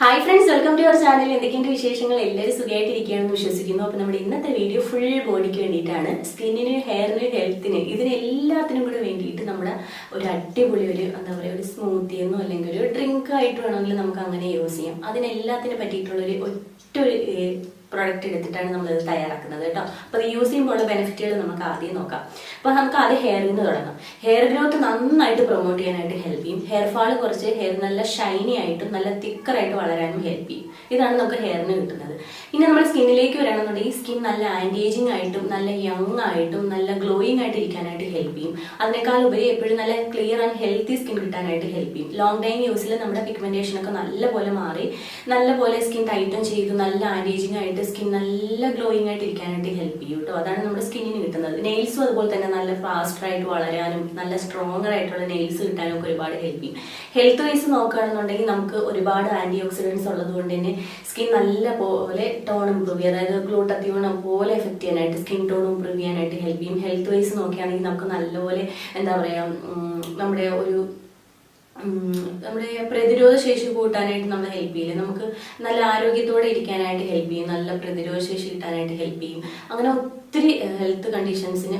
Hi friends welcome to your channel എന്തൊക്കെയുണ്ട് വിശേഷങ്ങൾ? എല്ലാവരും സുഖമായിട്ടിരിക്കുകയാണെന്ന് വിശ്വസിക്കുന്നു. അപ്പോൾ നമ്മുടെ ഇന്നത്തെ വീഡിയോ ഫുൾ ബോഡിക്ക് വേണ്ടിയിട്ടാണ്. സ്കിന്നിന് ഹെയറിന് ഹെൽത്തിന് ഇതിന് എല്ലാത്തിനും കൂടെ വേണ്ടിയിട്ട് നമ്മൾ ഒരു അടിപൊളി ഒരു എന്താ പറയുക ഒരു സ്മൂത്തി എന്നോ അല്ലെങ്കിൽ ഒരു ഡ്രിങ്ക് ആയിട്ട് വേണമെങ്കിൽ നമുക്ക് അങ്ങനെ യൂസ് ചെയ്യാം. അതിനെല്ലാത്തിനും പറ്റിയിട്ടുള്ളൊരു ഒറ്റ ഒരു പ്രോഡക്റ്റ് എടുത്തിട്ടാണ് നമ്മൾ ഇത് തയ്യാറാക്കുന്നത് കേട്ടോ. അപ്പോൾ അത് യൂസ് ചെയ്യുമ്പോൾ ഉള്ള ബെനിഫിറ്റുകൾ നമുക്ക് ആദ്യം നോക്കാം. അപ്പോൾ നമുക്ക് ആദ്യം ഹെയറിൽ നിന്ന് തുടങ്ങാം. ഹെയർ ഗ്രോത്ത് നന്നായിട്ട് പ്രൊമോട്ട് ചെയ്യാനായിട്ട് ഹെൽപ്പ് ചെയ്യും. ഹെയർ ഫാൾ കുറച്ച് ഹെയർ നല്ല ഷൈനി ആയിട്ടും നല്ല തിക്കറായിട്ട് വളരാനും ഹെൽപ്പ് ചെയ്യും. ഇതാണ് നമുക്ക് ഹെയറിന് കിട്ടുന്നത്. ഇനി നമ്മൾ സ്കിന്നിലേക്ക് വരാണെന്നുണ്ടെങ്കിൽ സ്കിൻ നല്ല ആന്റി ഏജിങ് ആയിട്ടും നല്ല യങ് ആയിട്ടും നല്ല ഗ്ലോയിങ് ആയിട്ട് ഇരിക്കാനായിട്ട് ഹെൽപ്പ് ചെയ്യും. അതിനേക്കാൾ ഉപരി എപ്പോഴും നല്ല ക്ലിയർ ആൻഡ് ഹെൽത്തി സ്കിൻ കിട്ടാനായിട്ട് ഹെൽപ്പ് ചെയ്യും. ലോങ് ടൈം യൂസിൽ നമ്മുടെ പിഗ്മെന്റേഷൻ ഒക്കെ നല്ലപോലെ മാറി നല്ലപോലെ സ്കിൻ ടൈറ്റൻ ചെയ്ത് നല്ല ആന്റി ഏജിങ് ആയിട്ട് സ്കിൻ നല്ല ഗ്ലോയിങ് ആയിട്ട് ഇരിക്കാനായിട്ട് ഹെൽപ്പ് ചെയ്യും കേട്ടോ അതാണ് നമ്മുടെ സ്കിന്നിന് കിട്ടുന്നത്. നെയിൽസും അതുപോലെ തന്നെ നല്ല ഫാസ്റ്റർ ആയിട്ട് വളരാനും നല്ല സ്ട്രോങ്ങർ ആയിട്ടുള്ള നെയിൽസ് കിട്ടാനും ഒക്കെ ഒരുപാട് ഹെൽപ്പ് ചെയ്യും. ഹെൽത്ത് വൈസ് നോക്കുകയാണെന്നുണ്ടെങ്കിൽ നമുക്ക് ഒരുപാട് ആന്റി ഓക്സിഡൻസ് ഉള്ളത് കൊണ്ട് തന്നെ സ്കിൻ നല്ല പോലെ ടോൺ ഇമ്പ്രൂവ് ചെയ്യും അതായത് ഗ്ലൂട്ടത്തിയോണം പോലെ എഫക്ട് ചെയ്യാനായിട്ട് സ്കിൻ ടോൺ ഇമ്പ്രൂവ് ചെയ്യാനായിട്ട് ഹെൽപ്പ് ചെയ്യും. ഹെൽത്ത് വൈസ് നോക്കുകയാണെങ്കിൽ നമുക്ക് നല്ലപോലെ എന്താ പറയുക നമ്മുടെ ഒരു നമ്മുടെ പ്രതിരോധ ശേഷി കൂട്ടാനായിട്ട് നമ്മളെ ഹെൽപ്പ് ചെയ്യില്ലേ? നമുക്ക് നല്ല ആരോഗ്യത്തോടെ ഇരിക്കാനായിട്ട് ഹെൽപ്പ് ചെയ്യും. നല്ല പ്രതിരോധ ശേഷി കിട്ടാനായിട്ട് ഹെൽപ്പ് ചെയ്യും. അങ്ങനെ ഒത്തിരി ഹെൽത്ത് കണ്ടീഷൻസിന്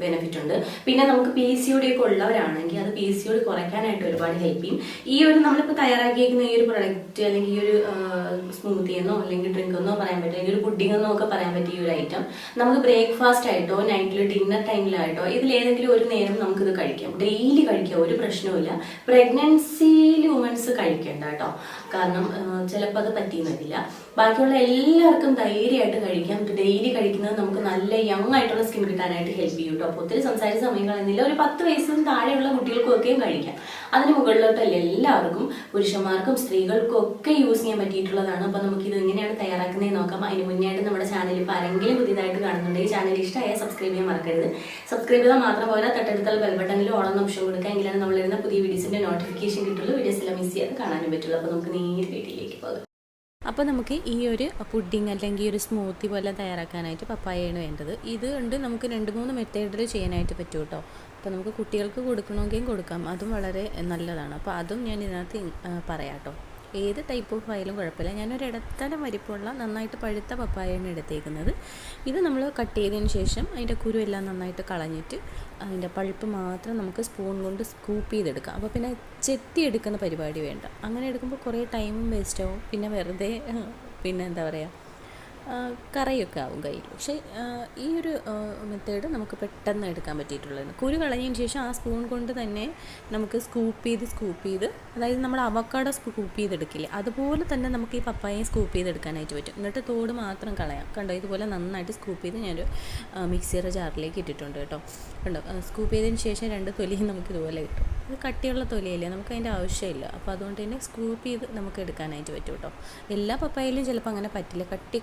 ബെനിഫിറ്റ് ഉണ്ട്. പിന്നെ നമുക്ക് പി സി ഒ ഡി ഒക്കെ ഉള്ളവരാണെങ്കിൽ അത് പി സി ഒ ഡി കുറയ്ക്കാനായിട്ട് ഒരുപാട് ഹെൽപ്പ് ചെയ്യും. ഈ ഒരു നമ്മളിപ്പോൾ തയ്യാറാക്കിയിരിക്കുന്ന ഈ ഒരു പ്രൊഡക്റ്റ് അല്ലെങ്കിൽ ഈ ഒരു സ്മൂത്തി എന്നോ അല്ലെങ്കിൽ ഡ്രിങ്ക് എന്നോ പറയാൻ പറ്റും അല്ലെങ്കിൽ ഒരു പുഡിംഗ് എന്നോ ഒക്കെ പറയാൻ പറ്റിയ ഒരു ഐറ്റം നമുക്ക് ബ്രേക്ക്ഫാസ്റ്റ് ആയിട്ടോ നൈറ്റിൽ ഡിന്നർ ടൈമിലായിട്ടോ ഇതിലേതെങ്കിലും ഒരു നേരം നമുക്കിത് കഴിക്കാം. ഡെയിലി കഴിക്കാം ഒരു പ്രശ്നവുമില്ല പ്രഗ്നൻസിയിൽ വുമൻസ് കഴിക്കേണ്ട കേട്ടോ. കാരണം ചിലപ്പോൾ അത് പറ്റിയെന്നില്ല ബാക്കിയുള്ള എല്ലാവർക്കും ധൈര്യമായിട്ട് കഴിക്കാം. ഡെയിലി കഴിക്കുന്നത് നമുക്ക് നല്ല യങ് ആയിട്ടുള്ള സ്കിൻ കിട്ടാനായിട്ട് ഹെൽപ്പ് ചെയ്യും കേട്ടോ അപ്പോൾ ഒത്തിരി സംസാരിച്ച സമയം കളയുന്നില്ല. ഒരു പത്ത് വയസ്സിന് താഴെയുള്ള കുട്ടികൾക്കും ഒക്കെയും കഴിക്കാം. അതിന് മുകളിലോട്ടല്ല എല്ലാവർക്കും പുരുഷന്മാർക്കും സ്ത്രീകൾക്കും ഒക്കെ യൂസ് ചെയ്യാൻ പറ്റിയിട്ടുള്ളതാണ്. അപ്പോൾ നമുക്ക് ഇത് എങ്ങനെയാണ് തയ്യാറാക്കുന്നത് നോക്കാം. അതിന് മുന്നേ ആയിട്ട് നമ്മുടെ ചാനൽ ഇപ്പോൾ ആരെങ്കിലും പുതിയതായിട്ട് കാണുന്നുണ്ടെങ്കിൽ ചാനൽ ഇഷ്ടമായ സബ്സ്ക്രൈബ് ചെയ്യാൻ മറക്കരുത്. സബ്സ്ക്രൈബ് ചെയ്താൽ മാത്രം പോരാ തൊട്ടടുത്തുള്ള ബെൽബട്ടണിൽ ഓളം ഓപ്ഷൻ കൊടുക്കുക. എങ്കിലാണ് നമ്മളിരുന്ന പുതിയ വീഡിയോസിന്റെ നോട്ടിഫിക്കേഷൻ കിട്ടുള്ളൂ. വീഡിയോസ് എല്ലാം മിസ് ചെയ്യാതെ കാണാനും പറ്റുള്ളൂ. അപ്പോൾ നമുക്ക് നേരെ വീട്ടിലേക്ക് പോകാം. അപ്പോൾ നമുക്ക് ഈ ഒരു പുഡിങ് അല്ലെങ്കിൽ ഒരു സ്മൂത്തി പോലെ തയ്യാറാക്കാനായിട്ട് പപ്പായയാണ് വേണ്ടത്. ഇത് കൊണ്ട് നമുക്ക് രണ്ട് മൂന്ന് മെത്തേഡിൽ ചെയ്യാനായിട്ട് പറ്റും കേട്ടോ അപ്പോൾ നമുക്ക് കുട്ടികൾക്ക് കൊടുക്കണമെങ്കിൽ കൊടുക്കാം. അതും വളരെ നല്ലതാണ്. അപ്പോൾ അതും ഞാൻ ഇതിനകത്ത് പറയാം കേട്ടോ ഏത് ടൈപ്പ് ഓഫ് ആയാലും കുഴപ്പമില്ല. ഞാനൊരു ഇടത്തരം വരിപ്പുള്ള നന്നായിട്ട് പഴുത്ത പപ്പായയാണ് എടുത്തേക്കുന്നത്. ഇത് നമ്മൾ കട്ട് ചെയ്തതിന് ശേഷം അതിന്റെ കുരു എല്ലാം നന്നായിട്ട് കളഞ്ഞിട്ട് അതിന്റെ പഴുപ്പ് മാത്രം നമുക്ക് സ്പൂൺ കൊണ്ട് സ്കൂപ്പ് ചെയ്തെടുക്കാം. അപ്പോൾ പിന്നെ ചെത്തി എടുക്കുന്ന പരിപാടി വേണ്ട. അങ്ങനെ എടുക്കുമ്പോൾ കുറേ ടൈമും വേസ്റ്റ് ആവും. പിന്നെ വെറുതെ പിന്നെ എന്താ പറയുക കറയൊക്കെ ആവും കയ്യിൽ. പക്ഷേ ഈ ഒരു മെത്തേഡ് നമുക്ക് പെട്ടെന്ന് എടുക്കാൻ പറ്റിയിട്ടുള്ളതാണ്. കുരു കളഞ്ഞതിന് ശേഷം ആ സ്പൂൺ കൊണ്ട് തന്നെ നമുക്ക് സ്കൂപ്പ് ചെയ്ത് സ്കൂപ്പ് ചെയ്ത് അതായത് നമ്മൾ അവക്കാട സ്കൂപ്പ് ചെയ്തെടുക്കില്ലേ അതുപോലെ തന്നെ നമുക്ക് ഈ പപ്പായയും സ്കൂപ്പ് ചെയ്തെടുക്കാനായിട്ട് പറ്റും. എന്നിട്ട് തോട് മാത്രം കളയാം. കണ്ടോ ഇതുപോലെ നന്നായിട്ട് സ്കൂപ്പ് ചെയ്ത് ഞാനൊരു മിക്സിയുടെ ജാറിലേക്ക് ഇട്ടിട്ടുണ്ട് കേട്ടോ. കണ്ടോ സ്കൂപ്പ് ചെയ്തതിന് ശേഷം രണ്ട് തൊലിയും നമുക്ക് ഇതുപോലെ കിട്ടും. ഇത് കട്ടിയുള്ള തൊലിയല്ലേ? നമുക്ക് അതിന്റെ ആവശ്യമില്ല. അപ്പോൾ അതുകൊണ്ട് തന്നെ സ്കൂപ്പ് ചെയ്ത് നമുക്ക് എടുക്കാനായിട്ട് പറ്റും കേട്ടോ എല്ലാ പപ്പായയിലും ചിലപ്പോൾ അങ്ങനെ പറ്റില്ല. കട്ടി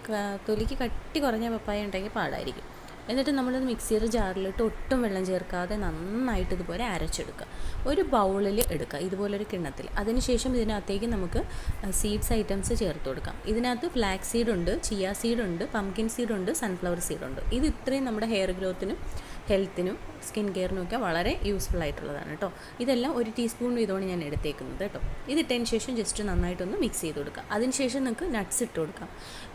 തൊലിക്ക് കട്ടി കുറഞ്ഞ പപ്പായ ഉണ്ടെങ്കിൽ പാടായിരിക്കും. എന്നിട്ട് നമ്മളത് മിക്സിയുടെ ജാറിലിട്ട് ഒട്ടും വെള്ളം ചേർക്കാതെ നന്നായിട്ട് ഇതുപോലെ അരച്ചെടുക്കുക. ഒരു ബൗളിൽ എടുക്കുക ഇതുപോലൊരു കിണ്ണത്തിൽ. അതിനുശേഷം ഇതിനകത്തേക്ക് നമുക്ക് സീഡ്സ് ഐറ്റംസ് ചേർത്ത് കൊടുക്കാം. ഇതിനകത്ത് ഫ്ലാക്സ് സീഡുണ്ട് ചിയ സീഡ് ഉണ്ട് പംകിൻ സീഡുണ്ട് സൺഫ്ലവർ സീഡുണ്ട് ഇത് ഇത്രയും നമ്മുടെ ഹെയർ ഗ്രോത്തിനും ഹെൽത്തിനും സ്കിൻ കെയറിനും ഒക്കെ വളരെ യൂസ്ഫുൾ ആയിട്ടുള്ളതാണ് കേട്ടോ. ഇതെല്ലാം ഒരു ടീസ്പൂൺ വീതമാണ് ഞാൻ എടുത്തേക്കുന്നത് കേട്ടോ. ഇതിട്ടതിന് ശേഷം ജസ്റ്റ് നന്നായിട്ടൊന്ന് മിക്സ് ചെയ്ത് കൊടുക്കുക അതിനുശേഷം നിങ്ങൾക്ക് നട്ട്സ് ഇട്ട് കൊടുക്കാം.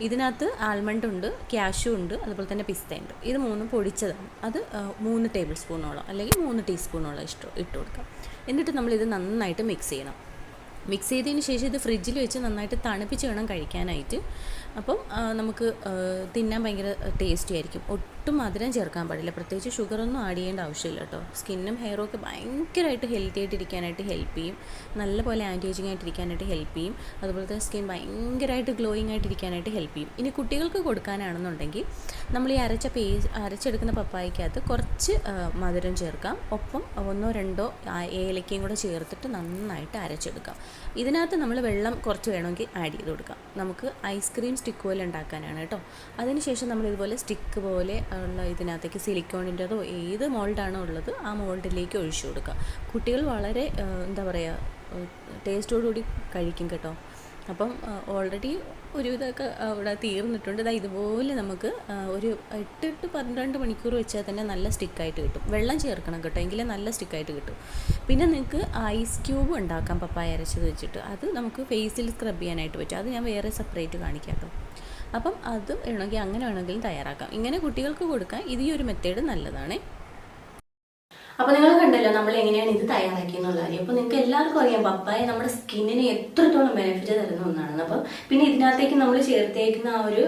ഇതിനകത്ത് ആൽമണ്ട് ഉണ്ട് ക്യാഷു ഉണ്ട് അതുപോലെ തന്നെ പിസ്ത ഉണ്ട്. ഇത് മൂന്നും പൊടിച്ചതാണ്. അത് മൂന്ന് ടേബിൾ സ്പൂണോളം അല്ലെങ്കിൽ മൂന്ന് ടീസ്പൂണോളം ഇഷ്ടം ഇട്ട് കൊടുക്കാം. എന്നിട്ട് ഇത് നന്നായിട്ട് മിക്സ് ചെയ്യണം. മിക്സ് ചെയ്തതിന് ശേഷം ഇത് ഫ്രിഡ്ജിൽ വെച്ച് നന്നായിട്ട് തണുപ്പിച്ച് വേണം കഴിക്കാനായിട്ട്. അപ്പം നമുക്ക് തിന്നാൻ ഭയങ്കര ടേസ്റ്റി ആയിരിക്കും. ഒട്ടും മധുരം ചേർക്കാൻ പാടില്ല. പ്രത്യേകിച്ച് ഷുഗറൊന്നും ആഡ് ചെയ്യേണ്ട ആവശ്യമില്ല കേട്ടോ. സ്കിന്നും ഹെയറും ഒക്കെ ഭയങ്കരമായിട്ട് ഹെൽത്തി ആയിട്ട് ഇരിക്കാനായിട്ട് ഹെൽപ്പ് ചെയ്യും. നല്ലപോലെ ആന്റി ഏജിങ് ആയിട്ട് ഇരിക്കാനായിട്ട് ഹെൽപ്പ് ചെയ്യും. അതുപോലെ തന്നെ സ്കിൻ ഭയങ്കരമായിട്ട് ഗ്ലോയിങ് ആയിട്ട് ഇരിക്കാനായിട്ട് ഹെൽപ്പ് ചെയ്യും. ഇനി കുട്ടികൾക്ക് കൊടുക്കാനാണെന്നുണ്ടെങ്കിൽ നമ്മൾ ഈ അരച്ച പേ അരച്ചെടുക്കുന്ന പപ്പായക്കകത്ത് കുറച്ച് മധുരം ചേർക്കാം. ഒപ്പം ഒന്നോ രണ്ടോ ഏലക്കയും കൂടെ ചേർത്തിട്ട് നന്നായിട്ട് അരച്ചെടുക്കാം. ഇതിനകത്ത് നമ്മൾ വെള്ളം കുറച്ച് വേണമെങ്കിൽ ആഡ് ചെയ്ത് കൊടുക്കാം. നമുക്ക് ഐസ്ക്രീം സ്റ്റിക്ക് പോലെ ഉണ്ടാക്കാനാണ് കേട്ടോ. അതിനുശേഷം നമ്മൾ ഇതുപോലെ സ്റ്റിക്ക് പോലെ ഉള്ള ഇതിനകത്തേക്ക് സിലിക്കോണിന്റെതോ ഏത് മോൾഡാണോ ഉള്ളത് ആ മോൾഡിലേക്ക് ഒഴിച്ചു കൊടുക്കുക. കുട്ടികൾ വളരെ എന്താ പറയുക ടേസ്റ്റോടുകൂടി കഴിക്കും കേട്ടോ. അപ്പം ഓൾറെഡി ഒരു ഇതൊക്കെ അവിടെ തീർന്നിട്ടുണ്ട്. ഇതാ ഇതുപോലെ നമുക്ക് ഒരു എട്ട് എട്ട് പന്ത്രണ്ട് മണിക്കൂർ വെച്ചാൽ തന്നെ നല്ല സ്റ്റിക്കായിട്ട് കിട്ടും. വെള്ളം ചേർക്കണം കേട്ടോ എങ്കിലേ നല്ല സ്റ്റിക്കായിട്ട് കിട്ടും. പിന്നെ നിങ്ങൾക്ക് ഐസ് ക്യൂബ് ഉണ്ടാക്കാം പപ്പായ അരച്ചത് വെച്ചിട്ട്. അത് നമുക്ക് ഫേസിൽ സ്ക്രബ് ചെയ്യാനായിട്ട് പറ്റും. അത് ഞാൻ വേറെ സെപ്പറേറ്റ് കാണിക്കാം കേട്ടോ. അപ്പം അത് വേണമെങ്കിൽ അങ്ങനെ വേണമെങ്കിലും തയ്യാറാക്കാം. ഇങ്ങനെ കുട്ടികൾക്ക് കൊടുക്കാൻ ഇത് ഈ ഒരു മെത്തേഡ് നല്ലതാണേ. അപ്പൊ നിങ്ങൾ കണ്ടല്ലോ നമ്മൾ എങ്ങനെയാണ് ഇത് തയ്യാറാക്കിയെന്നുള്ള കാര്യം അപ്പൊ നിങ്ങൾക്ക് എല്ലാവർക്കും അറിയാം പപ്പായ നമ്മുടെ സ്കിന്നിന് എത്രത്തോളം ബെനിഫിറ്റ് തരുന്ന ഒന്നാണ് അപ്പൊ പിന്നെ ഇതിനകത്തേക്ക് നമ്മൾ ചേർത്തേക്കുന്ന ആ ഒരു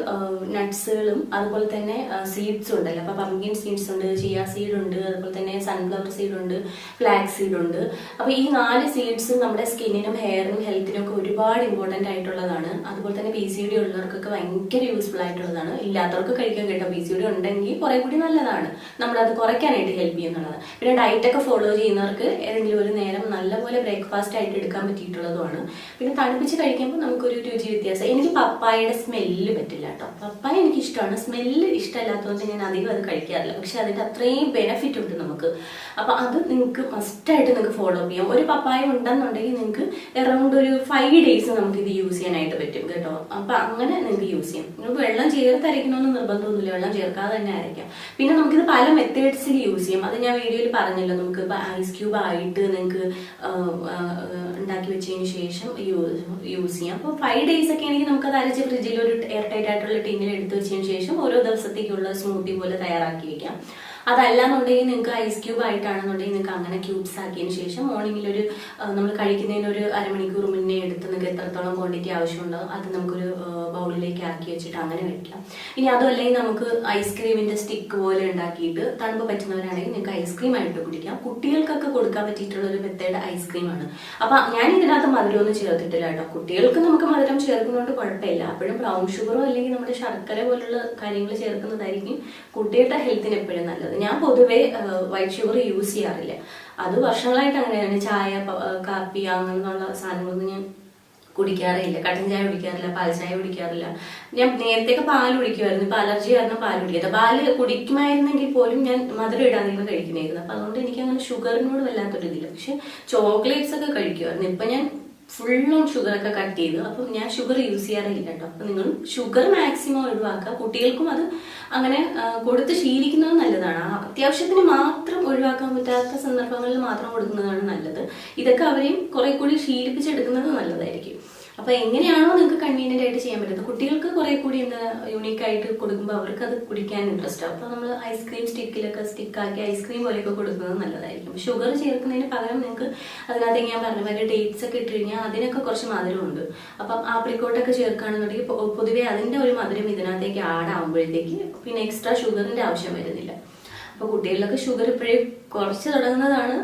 നട്ട്സുകളും അതുപോലെ തന്നെ സീഡ്സും ഉണ്ടല്ലോ. അപ്പൊ പമ്പിൻ സീഡ്സ് ഉണ്ട് ചിയ സീഡ് ഉണ്ട് അതുപോലെ തന്നെ സൺഫ്ലവർ സീഡ് ഉണ്ട് ഫ്ലാക്സ് സീഡ് ഉണ്ട്. അപ്പൊ ഈ നാല് സീഡ്സ് നമ്മുടെ സ്കിന്നിനും ഹെയറിനും ഹെൽത്തിനും ഒക്കെ ഒരുപാട് ഇമ്പോർട്ടന്റ് ആയിട്ടുള്ളതാണ്. അതുപോലെ തന്നെ പി സി ഡി ഉള്ളവർക്കൊക്കെ ഭയങ്കര യൂസ്ഫുൾ ആയിട്ടുള്ളതാണ്. ഇല്ലാത്തവർക്ക് കഴിക്കാൻ കേട്ടോ. പി സി ഡി ഉണ്ടെങ്കിൽ കുറെ കൂടി നല്ലതാണ്. നമ്മളത് കുറയ്ക്കാനായിട്ട് ഹെൽപ്പ് ചെയ്യുന്നുള്ളത്. പിന്നെ ഡയറ്റ് ഒക്കെ ഫോളോ ചെയ്യുന്നവർക്ക് ഏതെങ്കിലും ഒരു നേരം നല്ലപോലെ ബ്രേക്ക്ഫാസ്റ്റ് ആയിട്ട് എടുക്കാൻ പറ്റിയിട്ടുള്ളതുമാണ്. പിന്നെ തണുപ്പിച്ച് കഴിക്കുമ്പോൾ നമുക്കൊരു രുചി വ്യത്യാസം. എനിക്ക് പപ്പായയുടെ സ്മെല്ല് പറ്റില്ല കേട്ടോ. പപ്പായ എനിക്ക് ഇഷ്ടമാണ് സ്മെല്ല് ഇഷ്ടമല്ലാത്തതുകൊണ്ട് ഞാൻ അധികം അത് കഴിക്കാറില്ല. പക്ഷെ അതിന്റെ അത്രയും ബെനഫിറ്റ് ഉണ്ട് നമുക്ക്. അപ്പോൾ അത് നിങ്ങൾക്ക് മസ്റ്റായിട്ട് നിങ്ങൾക്ക് ഫോളോ ചെയ്യാം. ഒരു പപ്പായ ഉണ്ടെന്നുണ്ടെങ്കിൽ നിങ്ങൾക്ക് എറൗണ്ട് ഒരു ഫൈവ് ഡേയ്സ് നമുക്ക് ഇത് യൂസ് ചെയ്യാനായിട്ട് പറ്റും കേട്ടോ. അപ്പോൾ അങ്ങനെ നിങ്ങൾക്ക് യൂസ് ചെയ്യാം. നിങ്ങൾക്ക് വെള്ളം ചേർത്ത് അരയ്ക്കണമെന്ന് നിർബന്ധമൊന്നുമില്ല. വെള്ളം ചേർക്കാതെ തന്നെ അരയ്ക്കാം. പിന്നെ നമുക്കിത് പല മെത്തേഡ്സിൽ യൂസ് ചെയ്യാം. അത് ഞാൻ വീഡിയോയിൽ പറഞ്ഞല്ലോ നമുക്ക് ഐസ് ക്യൂബ് ആയിട്ട് നിങ്ങൾക്ക് ഉണ്ടാക്കി വെച്ചതിന് ശേഷം യൂസ് ചെയ്യാം. അപ്പോൾ ഫൈവ് ഡേയ്സ് ഒക്കെ ആണെങ്കിൽ നമുക്ക് അത് അരച്ച് ഫ്രിഡ്ജിൽ ഒരു എയർ ടൈറ്റ് ആയിട്ടുള്ള ടിന്നിൽ എടുത്ത് വെച്ചതിന് ശേഷം ഓരോ ദിവസത്തേക്കുള്ള സ്മൂത്തി പോലെ തയ്യാറാക്കി വെക്കാം. അതല്ലാന്നുണ്ടെങ്കിൽ നിങ്ങൾക്ക് ഐസ് ക്യൂബ് ആയിട്ടാണെന്നുണ്ടെങ്കിൽ നിങ്ങൾക്ക് അങ്ങനെ ക്യൂബ്സ് ആക്കിയതിന് ശേഷം മോർണിംഗിൽ ഒരു നമ്മൾ കഴിക്കുന്നതിന് ഒരു അരമണിക്കൂർ മുന്നേ എടുത്ത് നിങ്ങൾക്ക് എത്രത്തോളം ക്വാണ്ടിറ്റി ആവശ്യമുണ്ടോ അത് നമുക്കൊരു ബൗളിലേക്ക് ആക്കി വെച്ചിട്ട് അങ്ങനെ വെക്കാം. ഇനി അതുമല്ലെങ്കിൽ നമുക്ക് ഐസ്ക്രീമിന്റെ സ്റ്റിക്ക് പോലെ ഉണ്ടാക്കിയിട്ട് തണുപ്പ് പറ്റുന്നവരാണെങ്കിൽ നിങ്ങൾക്ക് ഐസ്ക്രീം ആയിട്ട് കുടിക്കാം. കുട്ടികൾക്കൊക്കെ കൊടുക്കാൻ പറ്റിയിട്ടുള്ള ഒരു മെത്തേഡ് ഐസ്ക്രീമാണ് അപ്പൊ ഞാൻ ഇതിനകത്ത് മധുരമൊന്നും ചേർത്തിട്ടില്ല കേട്ടോ. കുട്ടികൾക്ക് നമുക്ക് മധുരം ചേർക്കുന്നതുകൊണ്ട് കുഴപ്പമില്ല. അപ്പോഴും ബ്രൗൺ ഷുഗറോ അല്ലെങ്കിൽ നമ്മുടെ ശർക്കര പോലുള്ള കാര്യങ്ങൾ ചേർക്കുന്നതായിരിക്കും കുട്ടികളുടെ ഹെൽത്തിന് എപ്പോഴും നല്ലത്. ഞാൻ പൊതുവെ വൈറ്റ് ഷുഗർ യൂസ് ചെയ്യാറില്ല. അത് വർഷങ്ങളായിട്ട് അങ്ങനെയാണ്. ചായ കാപ്പി അങ്ങനെയുള്ള സാധനങ്ങളൊന്നും ഞാൻ കുടിക്കാറില്ല. കട്ടൻ ചായ കുടിക്കാറില്ല പാൽ ചായ കുടിക്കാറില്ല. ഞാൻ നേരത്തെയൊക്കെ പാൽ കുടിക്കുമായിരുന്നു. ഇപ്പൊ അലർജി കാരണം പാൽ കുടിക്കാത്ത പാൽ കുടിക്കുമായിരുന്നെങ്കിൽ പോലും ഞാൻ മധുരം ഇടാതെയൊക്കെ കഴിക്കുന്നായിരുന്നു അപ്പൊ അതുകൊണ്ട് എനിക്ക് അങ്ങനെ ഷുഗറിനോട് വല്ലാത്തൊരു ഇതില്ല പക്ഷെ ചോക്ലേറ്റ്സ് ഒക്കെ കഴിക്കുമായിരുന്നു. ഇപ്പൊ ഞാൻ ഫുൾ ഓൺ ഷുഗർ ഒക്കെ കട്ട് ചെയ്ത് അപ്പം ഞാൻ ഷുഗർ യൂസ് ചെയ്യാറില്ല കേട്ടോ അപ്പൊ നിങ്ങൾ ഷുഗർ മാക്സിമം ഒഴിവാക്കുക. കുട്ടികൾക്കും അത് അങ്ങനെ കൊടുത്ത് ശീലിക്കുന്നത് നല്ലതാണ്. അത്യാവശ്യത്തിന് മാത്രം ഒഴിവാക്കാൻ പറ്റാത്ത സന്ദർഭങ്ങളിൽ മാത്രം കൊടുക്കുന്നതാണ് നല്ലത്. ഇതൊക്കെ അവരെയും കുറെ കൂടി ശീലിപ്പിച്ചെടുക്കുന്നത് നല്ലതായിരിക്കും. അപ്പൊ എങ്ങനെയാണോ നിങ്ങൾക്ക് കൺവീനിയന്റ് ആയിട്ട് ചെയ്യാൻ പറ്റുന്നത്? കുട്ടികൾക്ക് കുറെ കൂടി എന്താ യൂണീക്ക് ആയിട്ട് കൊടുക്കുമ്പോൾ അവർക്ക് അത് കുടിക്കാൻ ഇൻട്രസ്റ്റ് അപ്പൊ നമ്മൾ ഐസ്ക്രീം സ്റ്റിക്കിലൊക്കെ സ്റ്റിക്കാക്കി ഐസ്ക്രീം പോലെയൊക്കെ കൊടുക്കുന്നത് നല്ലതായിരിക്കും. ഷുഗർ ചേർക്കുന്നതിന് പകരം നിങ്ങൾക്ക് അതിനകത്ത് ഞാൻ പറഞ്ഞ പോലെ ഡേറ്റ്സ് ഒക്കെ ഇട്ട് കഴിഞ്ഞാൽ അതിനൊക്കെ കുറച്ച് മധുരമുണ്ട്. അപ്പം ആപ്രിക്കോട്ടൊക്കെ ചേർക്കുകയാണെന്നുണ്ടെങ്കിൽ പൊതുവേ അതിന്റെ ഒരു മധുരം ഇതിനകത്തേക്ക് ആഡ് ആകുമ്പോഴത്തേക്ക് പിന്നെ എക്സ്ട്രാ ഷുഗറിന്റെ ആവശ്യം വരുന്നില്ല. അപ്പൊ കുട്ടികളിലൊക്കെ ഷുഗർ ഇപ്പോഴേ കുറച്ച് തുടങ്ങുന്നതാണ്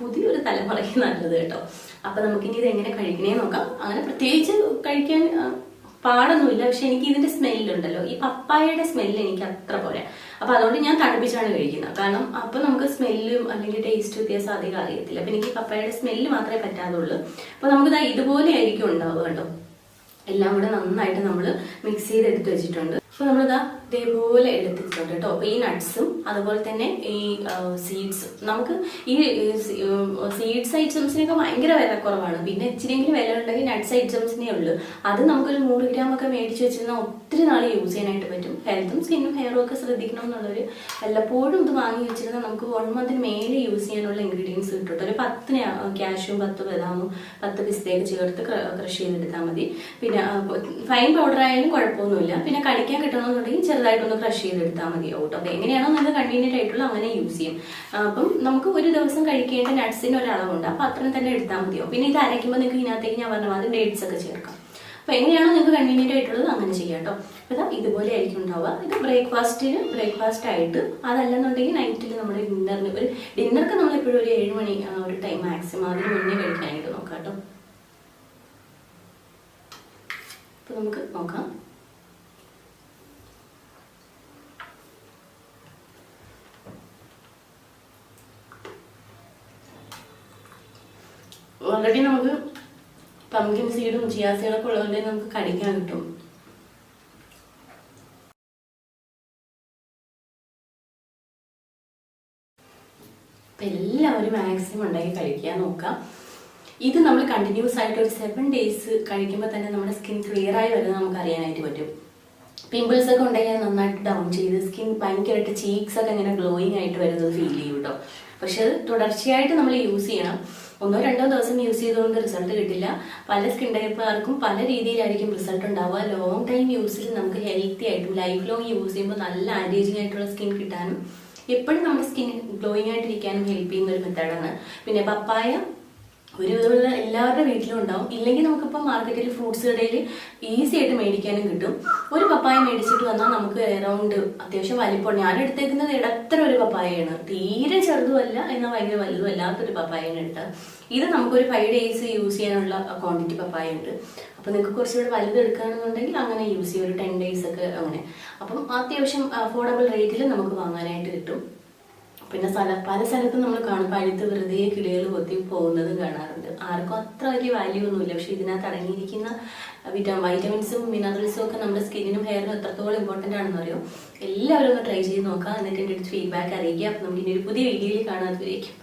പുതിയൊരു തലമുറയ്ക്ക് നല്ലത് കേട്ടോ. അപ്പൊ നമുക്കിനി ഇത് എങ്ങനെ കഴിക്കണേ നോക്കാം. അങ്ങനെ പ്രത്യേകിച്ച് കഴിക്കാൻ പാടൊന്നുമില്ല. പക്ഷെ എനിക്ക് ഇതിന്റെ സ്മെല്ലുണ്ടല്ലോ. ഈ പപ്പായയുടെ സ്മെല്ല് എനിക്ക് അത്ര പോരാ അപ്പൊ അതുകൊണ്ട് ഞാൻ തണുപ്പിച്ചാണ് കഴിക്കുന്നത്. കാരണം അപ്പൊ നമുക്ക് സ്മെല്ലും അല്ലെങ്കിൽ ടേസ്റ്റ് വ്യത്യാസം അധികം അറിയത്തില്ല. അപ്പൊ എനിക്ക് പപ്പായയുടെ സ്മെല്ല് മാത്രമേ പറ്റാതുള്ളൂ. അപ്പൊ നമുക്ക് ഇതുപോലെ ആയിരിക്കും ഉണ്ടാവുക കേട്ടോ എല്ലാം കൂടെ നന്നായിട്ട് നമ്മൾ മിക്സ് ചെയ്ത് എടുത്ത് വെച്ചിട്ടുണ്ട്. അപ്പൊ നമ്മളിതാ ഇതേപോലെ എടുത്തിട്ടുണ്ട് കേട്ടോ. അപ്പൊ ഈ നട്ട്സും അതുപോലെ തന്നെ ഈ സീഡ്സും നമുക്ക് ഈ സീഡ്സ് ഐറ്റംസിനൊക്കെ ഭയങ്കര വില കുറവാണ്. പിന്നെ ഇച്ചിരിയെങ്കിലും വില ഉണ്ടെങ്കിൽ നട്ട്സ് ഐറ്റംസിനേ ഉള്ളൂ. അത് നമുക്കൊരു നൂറ് ഗ്രാം ഒക്കെ മേടിച്ച് വെച്ചിരുന്നാൽ ഒത്തിരി നാൾ യൂസ് ചെയ്യാനായിട്ട് പറ്റും. ഹെൽത്തും സ്കിന്നും ഹെയറും ഒക്കെ ശ്രദ്ധിക്കണം എന്നുള്ളൊരു വല്ലപ്പോഴും ഇത് വാങ്ങി വെച്ചിരുന്നാൽ നമുക്ക് വൺ മന്തിന് മേലെ യൂസ് ചെയ്യാനുള്ള ഇൻഗ്രീഡിയൻസ് കിട്ടും ഒരു പത്തിന് ക്യാഷും പത്ത് ബദാമും പത്ത് പിസ്തയൊക്കെ ചേർത്ത് ക്രഷ് ചെയ്തെടുത്താൽ മതി. പിന്നെ ഫൈൻ പൗഡർ ആയാലും കുഴപ്പമൊന്നുമില്ല. പിന്നെ കഴിക്കാൻ കിട്ടണമെന്നുണ്ടെങ്കിൽ ചെറുതായിട്ടൊന്ന് ക്രഷ് ചെയ്തെടുത്താൽ മതിയാവും കേട്ടോ അപ്പോൾ എങ്ങനെയാണോ നല്ല കൺവീനിയന്റ് ആയിട്ടുള്ള അങ്ങനെ യൂസ് ചെയ്യും. അപ്പം നമുക്ക് ഒരു ദിവസം കഴിക്കേണ്ട നട്ട്സിന് ഒരളവുണ്ട്. അപ്പോൾ അത്രയും തന്നെ എടുത്താൽ മതിയാവും പിന്നെ ഇത് അരയ്ക്കുമ്പോൾ നിങ്ങൾക്ക് ഇതിനകത്തേക്ക് ഞാൻ പറഞ്ഞ മാതിരി ഡേറ്റ്സ് ഒക്കെ ചേർക്കാം. അപ്പൊ എങ്ങനെയാണോ നിങ്ങൾക്ക് കൺവീനിയന്റ് ആയിട്ടുള്ളത് അങ്ങനെ ചെയ്യാം കേട്ടോ. അപ്പൊ ഇതാ ഇതുപോലെ ആയിരിക്കും ഉണ്ടാവുക. ഇത് ബ്രേക്ക്ഫാസ്റ്റിന് ബ്രേക്ക്ഫാസ്റ്റ് ആയിട്ട് അതല്ലെന്നുണ്ടെങ്കിൽ നൈറ്റിൽ നമ്മുടെ ഡിന്നറിന് ഒരു ഡിന്നർക്ക് നമ്മൾ എപ്പോഴും ഒരു ഏഴ് മണി ഒരു ടൈം മാക്സിമം അതിന് മുന്നേ കഴിക്കാനായിട്ട് നോക്കാം കേട്ടോ. അപ്പൊ നമുക്ക് നോക്കാം. ഓൾറെഡി നമുക്ക് പംകിൻ സീഡും ചിയാ സീഡൊക്കെ ഉള്ളതുകൊണ്ട് നമുക്ക് കടിക്കാൻ കിട്ടും. അപ്പൊ എല്ലാവരും മാക്സിമം ഉണ്ടാക്കി കഴിക്കാൻ നോക്കാം. ഇത് നമ്മൾ കണ്ടിന്യൂസ് ആയിട്ട് ഒരു സെവൻ ഡേയ്സ് കഴിക്കുമ്പോൾ തന്നെ നമ്മുടെ സ്കിൻ ക്ലിയർ ആയി വരുന്നത് നമുക്ക് അറിയാനായിട്ട് പറ്റും. പിമ്പിൾസ് ഒക്കെ ഉണ്ടെങ്കിൽ നന്നായിട്ട് ഡൗൺ ചെയ്ത് സ്കിൻ ഭയങ്കരമായിട്ട് ചീക്സ് ഒക്കെ ഇങ്ങനെ ഗ്ലോയിങ് ആയിട്ട് വരുന്നത് ഫീൽ ചെയ്യും കേട്ടോ പക്ഷെ അത് തുടർച്ചയായിട്ട് നമ്മൾ യൂസ് ചെയ്യണം. ഒന്നോ രണ്ടോ ദിവസം യൂസ് ചെയ്തുകൊണ്ട് റിസൾട്ട് കിട്ടില്ല. പല സ്കിൻ ടൈപ്പുകാർക്കും പല രീതിയിലായിരിക്കും റിസൾട്ട് ഉണ്ടാവുക. ലോങ് ടൈം യൂസിൽ നമുക്ക് ഹെൽത്തി ആയിട്ടും ലൈഫ് ലോങ് യൂസ് ചെയ്യുമ്പോൾ നല്ല ആന്റേജിങ് ആയിട്ടുള്ള സ്കിൻ കിട്ടാനും എപ്പോഴും നമ്മുടെ സ്കിൻ ഗ്ലോയിങ് ആയിട്ടിരിക്കാനും ഹെൽപ്പ് ചെയ്യുന്ന ഒരു മെത്തേഡാണ് പിന്നെ പപ്പായ ഒരുവിധമുള്ള എല്ലാവരുടെ വീട്ടിലും ഉണ്ടാവും. ഇല്ലെങ്കിൽ നമുക്കിപ്പോൾ മാർക്കറ്റിൽ ഫ്രൂട്ട്സ് കടയിൽ ഈസി ആയിട്ട് മേടിക്കാനും കിട്ടും. ഒരു പപ്പായ മേടിച്ചിട്ട് വന്നാൽ നമുക്ക് എറൗണ്ട് അത്യാവശ്യം വലിപ്പം ഞാൻ എടുത്തേക്കുന്നത് ഇടത്തര ഒരു പപ്പായയാണ്. തീരെ ചെറുതുമല്ല എന്നാൽ ഭയങ്കര വലുതും അല്ലാത്തൊരു പപ്പായയാണ് എടുത്തത്. ഇത് നമുക്കൊരു ഫൈവ് ഡേയ്സ് യൂസ് ചെയ്യാനുള്ള ക്വാണ്ടിറ്റി പപ്പായ ഉണ്ട്. അപ്പോൾ നിങ്ങൾക്ക് കുറച്ചുകൂടെ വലുത് എടുക്കുകയാണെന്നുണ്ടെങ്കിൽ അങ്ങനെ യൂസ് ചെയ്യും. ഒരു ടെൻ ഡേയ്സ് ഒക്കെ അങ്ങനെ. അപ്പം അത്യാവശ്യം അഫോർഡബിൾ റേറ്റിൽ നമുക്ക് വാങ്ങാനായിട്ട് കിട്ടും. പിന്നെ സ്ഥല പല സ്ഥലത്തും നമ്മൾ കാണും പഴുത്ത് വെറുതെ കിളികൾ കൊത്തി പോകുന്നത് കാണാറുണ്ട്. ആർക്കും അത്ര വലിയ വാല്യൂ ഒന്നുമില്ല. പക്ഷെ ഇതിനകത്ത് അടങ്ങിയിരിക്കുന്ന വിറ്റാ വൈറ്റമിൻസും മിനറൽസും ഒക്കെ നമ്മുടെ സ്കിന്നിനും ഹെയറിനും എത്രത്തോളം ഇമ്പോർട്ടന്റ് ആണെന്ന് അറിയോ? എല്ലാവരും ഒന്ന് ട്രൈ ചെയ്ത് നോക്കാം. എന്നിട്ട് എന്റെ അടുത്ത് ഫീഡ്ബാക്ക് അറിയിക്കുക അപ്പം നമുക്ക് ഇനി ഒരു പുതിയ വീഡിയോയിൽ കാണാൻ കാണാത്തവരേക്കും